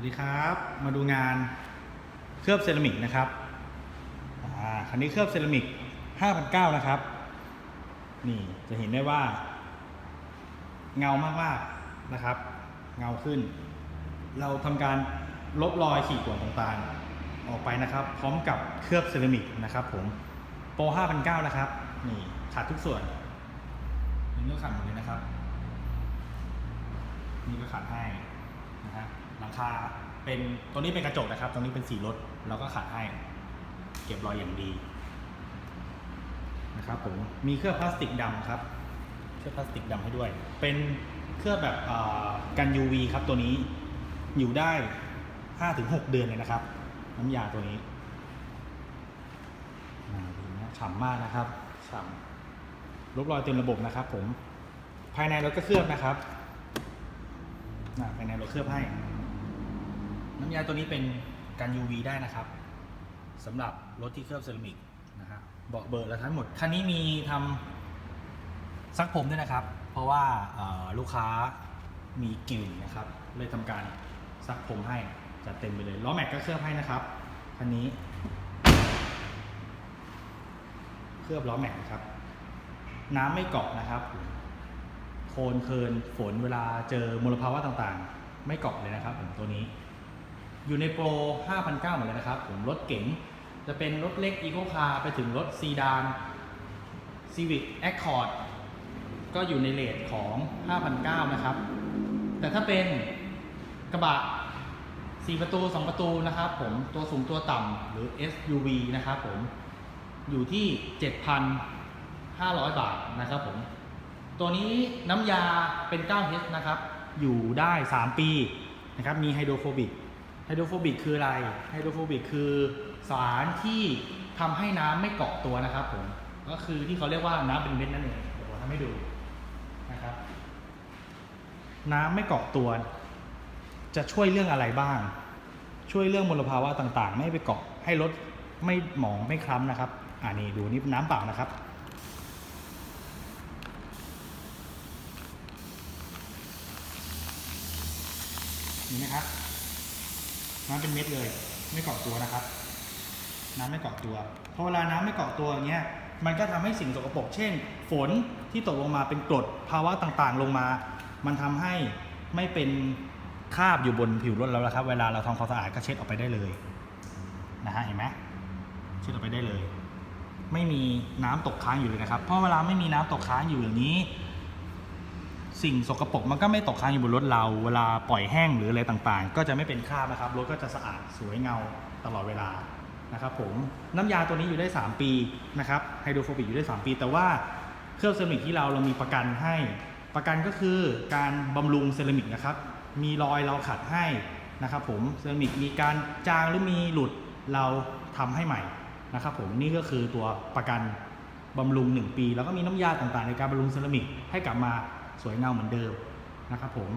วัสดีครับ มาดูงานเคลือบเซรามิกนะครับอ่าคันนี้เคลือบเซรามิก5,900นะครับ นี่จะเห็นได้ว่า เงามากๆนะครับ เงาขึ้น เราทำการลบรอยขีดข่วนต่างๆ ออกไปนะครับ พร้อมกับเคลือบเซรามิกนะครับ ผมโปร5,900นะครับ นี่ขัดทุกส่วนนี่ก็ขัดหมดเลยนะครับ นี่ก็ขัดให้ นะฮะหลังคาเป็นตัวนี้เป็นกระจกนะครับ ตรงนี้เป็นสีรถเราก็ขัดให้ เก็บรอยอย่างดีนะครับผมมีเคลือบพลาสติกดำครับเคลือบพลาสติกดำให้ด้วย เป็นเคลือบแบบเอ่อกัน UV ครับตัวนี้อยู่ได้5-6 เดือนเลยนะครับ น้ำยาตัวนี้อ่าดีนะฉ่ำมากนะครับฉ่ำลบรอยเต็มระบบนะครับผม ภายในรถก็เคลือบนะครับอ่า ภายในเราเคลือบให้ น้ำยาตัวนี้เป็นการ UV ได้นะครับสำหรับรถที่เคลือบเซรามิกนะฮะเบาะเบอร์และทั้งหมด คันนี้มีทำซักผมด้วยนะครับ เพราะว่าลูกค้ามีกลิ่นนะครับ เลยทำการซักผมให้จัดเต็มไปเลยล้อแม็กก็เคลือบให้นะครับคันนี้ เคลือบล้อแม็กนะครับ น้ำไม่เกาะนะครับ โคลนเคินฝนเวลาเจอมลภาวะต่างๆ ไม่เกาะเลยนะครับผมตัวนี้ อยู่ในโปร 5,900หมดเลยนะครับ ผมรถเก๋งจะเป็นรถเล็กอีโคคาร์ไปถึงรถซีดานซีวิ c แอคคอร์ดก็อยู่ในเลทของ 5,900 นะครับ แต่ถ้าเป็นกระบะ 4 ประตู 2 ประตูนะครับผมตัวสูงตัวต่ำหรือ SUV นะครับผมอยู่ที่ 7,500 บาทนะครับผม ตัวนี้น้ำยาเป็น 9H นะครับ อยู่ได้ 3 ปีนะครับ มีไฮโดรโฟบิก ไฮโดรโฟบิกคืออะไร ไฮโดรโฟบิกคือสารที่ทำให้น้ำไม่เกาะตัวนะครับผม ก็คือที่เขาเรียกว่าน้ำเป็นเม็ดนั่นเองเดี๋ยวผมทำให้ดูนะครับ น้ำไม่เกาะตัว จะช่วยเรื่องอะไรบ้าง ช่วยเรื่องมลภาวะต่างๆ ไม่ไปเกาะ ให้รถไม่หมองไม่คล้ำนะครับ อ่านี่ดูนี่น้ำเปล่านะครับ นี่นะครับน้ำเป็นเม็ดเลย ไม่เกาะตัวนะครับ น้ำไม่เกาะตัวพอเวลาน้ำไม่เกาะตัวอย่างเงี้ยมันก็ทำให้สิ่งสกปรกเช่น ฝนที่ตกลงมาเป็นกรดภาวะต่างๆ ลงมา มันทำให้ไม่เป็นคราบอยู่บนผิวรถแล้วละครับ เวลาเราทำความสะอาดก็เช็ดออกไปได้เลยนะฮะเห็นไหมเช็ดออกไปได้เลย ไม่มีน้ำตกค้างอยู่เลยนะครับเพราะเวลาไม่มีน้ำตกค้างอยู่อย่างนี้ สิ่งสกปรกมันก็ไม่ตกค้างอยู่บนรถเรา เวลาปล่อยแห้งหรืออะไรต่างๆ ก็จะไม่เป็นคราบนะครับ รถก็จะสะอาดสวยเงาตลอดเวลานะครับผมน้ำยาตัวนี้อยู่ได้ 3 ปีนะครับไฮโดรโฟบิกอยู่ได้ 3 ปี แต่ว่าเครื่องเซรามิกที่เราเรามีประกันให้ ประกันก็คือการบำรุงเซรามิกนะครับ มีรอยเราขัดให้นะครับผมเซรามิกมีการจางหรือมีหลุดเราทำให้ใหม่นะครับผมนี่ก็คือตัวประกันบำรุง 1 ปี แล้วก็มีน้ำยาต่างๆ ในการบำรุงเซรามิกให้กลับมา สวยเงาเหมือนเดิมนะครับผม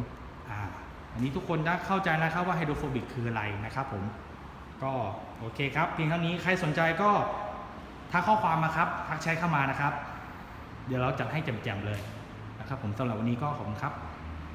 อ่าอันนี้ทุกคนได้เข้าใจนะครับว่าไฮโดรโฟบิกคืออะไรนะครับผมก็โอเคครับเพียงเท่านี้ใครสนใจก็ทักข้อความมาครับทักแชทเข้ามานะครับ เดี๋ยวเราจัดให้แจ่มๆเลยนะครับผมสำหรับวันนี้ก็ขอบคุณครับ